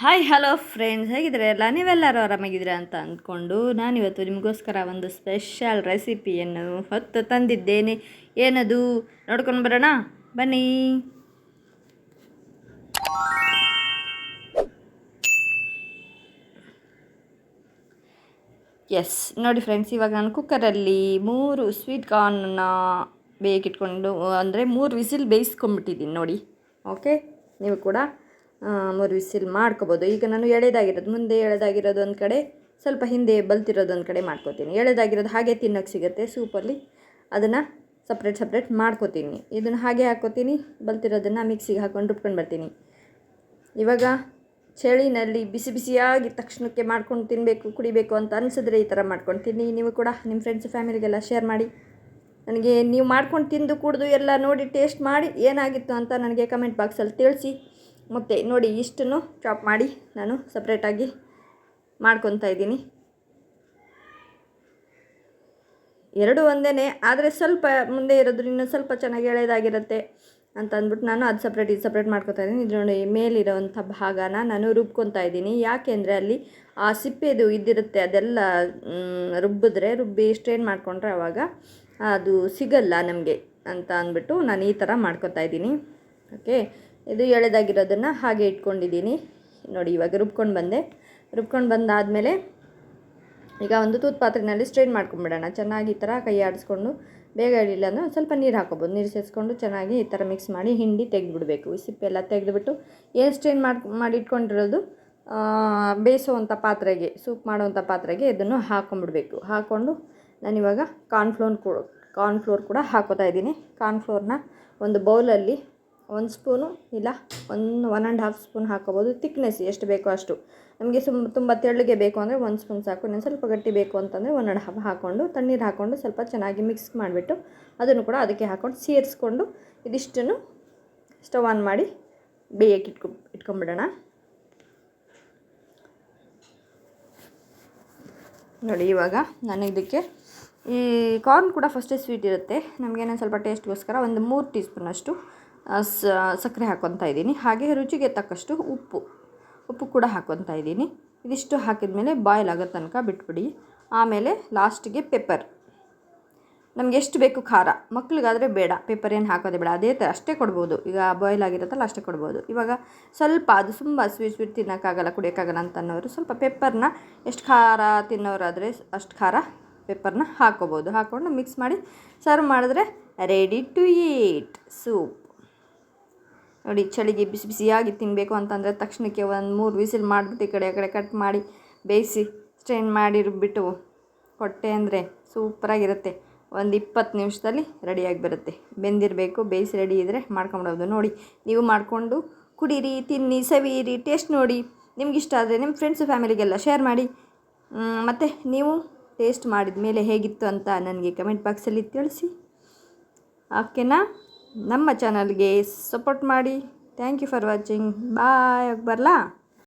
Hi hello friends ಹೇಗಿದ್ದೀರಾ ಎಲ್ಲ? ನೀವೆಲ್ಲರೂ ಆರಾಮಾಗಿದ್ದೀರಾ ಅಂತ ಅಂದ್ಕೊಂಡು ನಾನಿವತ್ತು ನಿಮಗೋಸ್ಕರ ಒಂದು ಸ್ಪೆಷಲ್ ರೆಸಿಪಿಯನ್ನು ಹೊತ್ತು ತಂದಿದ್ದೇನೆ. ಏನದು? ನೋಡ್ಕೊಂಡು ಬರೋಣ. ಬನ್ನಿ. ಎಸ್ ನೋಡಿ ಫ್ರೆಂಡ್ಸ್ ಇವಾಗ ನಾನು ಕುಕ್ಕರಲ್ಲಿ ಮೂರು ಸ್ವೀಟ್ ಕಾರ್ನ್ನ ಬೇಕಿಟ್ಕೊಂಡು, ಅಂದರೆ ಮೂರು ವಿಸಿಲ್ ಬೇಯಿಸ್ಕೊಂಡ್ಬಿಟ್ಟಿದ್ದೀನಿ ನೋಡಿ. ಓಕೆ ನೀವು ಕೂಡ? ಮೂರು ವಿಸಿಲ್ ಮಾಡ್ಕೋಬೋದು. ಈಗ ನಾನು ಎಳೆದಾಗಿರೋದು, ಮುಂದೆ ಎಳೆದಾಗಿರೋದು ಒಂದು ಕಡೆ, ಸ್ವಲ್ಪ ಹಿಂದೆ ಬಲ್ತಿರೋದು ಒಂದು ಕಡೆ ಮಾಡ್ಕೋತೀನಿ. ಎಳೆದಾಗಿರೋದು ಹಾಗೆ ತಿನ್ನೋಕ್ಕೆ ಸಿಗುತ್ತೆ ಸೂಪಲ್ಲಿ ಅದನ್ನು ಸಪ್ರೇಟ್ ಸಪ್ರೇಟ್ ಮಾಡ್ಕೋತೀನಿ. ಇದನ್ನು ಹಾಗೆ ಹಾಕ್ಕೋತೀನಿ, ಬಲ್ತಿರೋದನ್ನು ಮಿಕ್ಸಿಗೆ ಹಾಕ್ಕೊಂಡು ರುಬ್ಕೊಂಡು ಬರ್ತೀನಿ. ಇವಾಗ ಚಳಿನಲ್ಲಿ ಬಿಸಿ ಬಿಸಿಯಾಗಿ ತಕ್ಷಣಕ್ಕೆ ಮಾಡ್ಕೊಂಡು ತಿನ್ನಬೇಕು ಕುಡಿಬೇಕು ಅಂತ ಅನಿಸಿದ್ರೆ ಈ ಥರ ಮಾಡ್ಕೊಂಡು ತಿನ್ನಿ. ನೀವು ಕೂಡ ನಿಮ್ಮ ಫ್ರೆಂಡ್ಸ್ ಫ್ಯಾಮಿಲಿಗೆಲ್ಲ ಶೇರ್ ಮಾಡಿ. ನನಗೆ ನೀವು ಮಾಡ್ಕೊಂಡು ತಿಂದು, ಕುಡಿದು ಎಲ್ಲ ನೋಡಿ ಟೇಸ್ಟ್ ಮಾಡಿ ಏನಾಗಿತ್ತು ಅಂತ ನನಗೆ ಕಮೆಂಟ್ ಬಾಕ್ಸಲ್ಲಿ ತಿಳಿಸಿ. ಮತ್ತು ನೋಡಿ ಇಷ್ಟನ್ನು ಚಾಪ್ ಮಾಡಿ ನಾನು ಸಪ್ರೇಟಾಗಿ ಮಾಡ್ಕೊತಾ ಇದ್ದೀನಿ. ಎರಡು ಒಂದೇ ಆದರೆ ಸ್ವಲ್ಪ ಮುಂದೆ ಇರೋದ್ರ ಇನ್ನೂ ಸ್ವಲ್ಪ ಚೆನ್ನಾಗಿ ಎಳೆದಾಗಿರುತ್ತೆ ಅಂತ ಅಂದ್ಬಿಟ್ಟು ನಾನು ಅದು ಸಪ್ರೇಟ್ ಇದು ಸಪ್ರೇಟ್ ಮಾಡ್ಕೊತಾ ಇದ್ದೀನಿ. ಇದು ನೋಡಿ ಮೇಲಿರೋವಂಥ ಭಾಗನ ನಾನು ರುಬ್ಕೊತಾ ಇದ್ದೀನಿ. ಯಾಕೆಂದರೆ ಅಲ್ಲಿ ಆ ಸಿಪ್ಪೆದು ಇದ್ದಿರುತ್ತೆ ಅದೆಲ್ಲ ರುಬ್ಬಿದ್ರೆ ರುಬ್ಬಿ ಸ್ಟ್ರೈನ್ ಮಾಡಿಕೊಂಡ್ರೆ ಆವಾಗ ಅದು ಸಿಗಲ್ಲ ನಮಗೆ ಅಂತ ಅಂದ್ಬಿಟ್ಟು ನಾನು ಈ ಥರ ಮಾಡ್ಕೊತಾ ಇದ್ದೀನಿ. ಓಕೆ ಇದು ಎಳೆದಾಗಿರೋದನ್ನು ಹಾಗೆ ಇಟ್ಕೊಂಡಿದ್ದೀನಿ. ನೋಡಿ, ಇವಾಗ ರುಬ್ಕೊಂಡು ಬಂದೆ. ರುಬ್ಕೊಂಡು ಬಂದಾದಮೇಲೆ ಈಗ ಒಂದು ತೂತ್ ಪಾತ್ರೆಯಲ್ಲಿ ಸ್ಟ್ರೈನ್ ಮಾಡ್ಕೊಂಬಿಡೋಣ. ಚೆನ್ನಾಗಿ ಈ ಥರ ಕೈ ಆಡಿಸ್ಕೊಂಡು, ಬೇಗ ಇಳಿಲ್ಲ ಅಂದರೆ ಒಂದು ಸ್ವಲ್ಪ ನೀರು ಹಾಕೋಬೋದು ನೀರು ಸೇರಿಸ್ಕೊಂಡು ಚೆನ್ನಾಗಿ ಈ ಥರ ಮಿಕ್ಸ್ ಮಾಡಿ ಹಿಂಡಿ ತೆಗೆದುಬಿಡಬೇಕು. ಈ ಸಿಪ್ಪೆಲ್ಲ ತೆಗೆದುಬಿಟ್ಟು ಏನು ಸ್ಟ್ರೈನ್ ಮಾಡಿ ಇಟ್ಕೊಂಡಿರೋದು ಬೇಯಿಸುವಂಥ ಪಾತ್ರೆಗೆ, ಸೂಪ್ ಮಾಡುವಂಥ ಪಾತ್ರೆಗೆ ಇದನ್ನು ಹಾಕೊಂಡ್ಬಿಡ್ಬೇಕು ಹಾಕ್ಕೊಂಡು ನಾನಿವಾಗ ಕಾರ್ನ್ಫ್ಲೋರ್ ಕೂಡ ಕಾರ್ನ್ಫ್ಲೋರ್ ಕೂಡ ಹಾಕೋತಾ ಇದ್ದೀನಿ. ಕಾರ್ನ್ಫ್ಲೋರ್ನ ಒಂದು ಬೌಲಲ್ಲಿ ಒಂದು ಸ್ಪೂನು ಇಲ್ಲ ಒಂದು ಒನ್ ಆ್ಯಂಡ್ ಹಾಫ್ ಸ್ಪೂನ್ ಹಾಕೋಬೋದು ತಿಕ್ನೆಸ್ ಎಷ್ಟು ಬೇಕೋ ಅಷ್ಟು. ನಮಗೆ ಸುಮ್ ತುಂಬ ತೆಳ್ಳಗೆ ಬೇಕು ಅಂದರೆ ಒಂದು ಸ್ಪೂನ್ ಸಾಕು. ಇನ್ನೊಂದು ಸ್ವಲ್ಪ ಗಟ್ಟಿ ಬೇಕು ಅಂತಂದರೆ ಒನ್ ಆ್ಯಂಡ್ ಹಾಫ್ ಹಾಕ್ಕೊಂಡು ತಣ್ಣೀರು ಹಾಕ್ಕೊಂಡು ಸ್ವಲ್ಪ ಚೆನ್ನಾಗಿ ಮಿಕ್ಸ್ ಮಾಡಿಬಿಟ್ಟು ಅದನ್ನು ಕೂಡ ಅದಕ್ಕೆ ಹಾಕ್ಕೊಂಡು ಸೇರಿಸ್ಕೊಂಡು ಇದಿಷ್ಟನ್ನು ಸ್ಟವ್ ಆನ್ ಮಾಡಿ ಬೇಯಕ್ಕೆ ಇಟ್ಕೊ ಇಟ್ಕೊಂಬಿಡೋಣ ನೋಡಿ ಇವಾಗ ನಾನು ಇದಕ್ಕೆ ಈ ಕಾರ್ನ್ ಕೂಡ ಫಸ್ಟೇ ಸ್ವೀಟ್ ಇರುತ್ತೆ. ನಮಗೇನೋ ಸ್ವಲ್ಪ ಟೇಸ್ಟ್ಗೋಸ್ಕರ ಒಂದು ಮೂರು ಟೀ ಸ್ಪೂನಷ್ಟು ಆ, ಸ ಸಕ್ಕರೆ ಹಾಕ್ಕೊತಾ ಇದ್ದೀನಿ. ಹಾಗೆ ರುಚಿಗೆ ತಕ್ಕಷ್ಟು ಉಪ್ಪು. ಉಪ್ಪು ಕೂಡ ಹಾಕ್ಕೊತಾ ಇದ್ದೀನಿ. ಇದಿಷ್ಟು ಹಾಕಿದ ಮೇಲೆ ಬಾಯ್ಲ್ ಆಗೋ ತನಕ ಬಿಟ್ಬಿಡಿ. ಆಮೇಲೆ ಲಾಸ್ಟಿಗೆ ಪೆಪ್ಪರ್ ನಮ್ಗೆ ಎಷ್ಟು ಬೇಕು ಖಾರ. ಮಕ್ಳಿಗಾದರೆ ಬೇಡ. ಪೇಪರ್ ಏನು ಹಾಕೋದೇ ಬೇಡ. ಅದೇ ಥರ ಅಷ್ಟೇ ಕೊಡ್ಬೋದು. ಈಗ ಬಾಯ್ಲ್ ಆಗಿರುತ್ತಲ್ಲ ಅಷ್ಟೇ ಕೊಡ್ಬೋದು. ಇವಾಗ ಸ್ವಲ್ಪ ಅದು ತುಂಬ ಸ್ವೀಟ್ ಸ್ವೀಟ್ ತಿನ್ನೋಕ್ಕಾಗಲ್ಲ, ಕುಡಿಯೋಕ್ಕಾಗಲ್ಲ ಅಂತ ಅನ್ನೋರು ಸ್ವಲ್ಪ ಪೇಪರ್ನ ಎಷ್ಟು ಖಾರ ತಿನ್ನೋರಾದರೆ ಅಷ್ಟು ಖಾರ ಪೇಪರ್ನ ಹಾಕ್ಕೋಬೋದು ಹಾಕ್ಕೊಂಡು ಮಿಕ್ಸ್ ಮಾಡಿ ಸರ್ವ್ ಮಾಡಿದ್ರೆ ರೆಡಿ ಟು ಈಟ್ ಸೂಪ್ ನೋಡಿ, ಚಳಿಗೆ ಬಿಸಿ ಬಿಸಿಯಾಗಿ ತಿನ್ನಬೇಕು ಅಂತಂದರೆ ತಕ್ಷಣಕ್ಕೆ ಒಂದು ಮೂರು ವಿಸಿಲ್ ಮಾಡಿಬಿಟ್ಟು ಈ ಕಡೆ, ಆ ಕಡೆ ಕಟ್ ಮಾಡಿ, ಬೇಯಿಸಿ ಸ್ಟ್ರೈನ್ ಮಾಡಿ ರುಬ್ಬಿಟ್ಟು ಕೊಟ್ಟೆ ಅಂದರೆ ಸೂಪರಾಗಿರುತ್ತೆ ಒಂದು ಇಪ್ಪತ್ತು ನಿಮಿಷದಲ್ಲಿ ರೆಡಿಯಾಗಿ ಬರುತ್ತೆ. ಬೆಂದಿರಬೇಕು, ಬೇಯಿಸಿ ರೆಡಿ ಇದ್ದರೆ ಮಾಡ್ಕೊಂಬಿಡೋದು. ನೋಡಿ, ನೀವು ಮಾಡಿಕೊಂಡು ಕುಡೀರಿ, ತಿನ್ನಿ, ಸವಿಯಿರಿ ಟೇಸ್ಟ್ ನೋಡಿ. ನಿಮ್ಗೆ ಇಷ್ಟ ಆದರೆ ನಿಮ್ಮ ಫ್ರೆಂಡ್ಸು ಫ್ಯಾಮಿಲಿಗೆಲ್ಲ ಶೇರ್ ಮಾಡಿ. ಮತ್ತು ನೀವು ಟೇಸ್ಟ್ ಮಾಡಿದ ಮೇಲೆ ಹೇಗಿತ್ತು ಅಂತ ನನಗೆ ಕಮೆಂಟ್ ಬಾಕ್ಸಲ್ಲಿ ತಿಳಿಸಿ. ಓಕೆನಾ ನಮ್ಮ ಚಾನಲ್ಗೆ ಸಪೋರ್ಟ್ ಮಾಡಿ. Thank you for watching bye ಬರಲಾ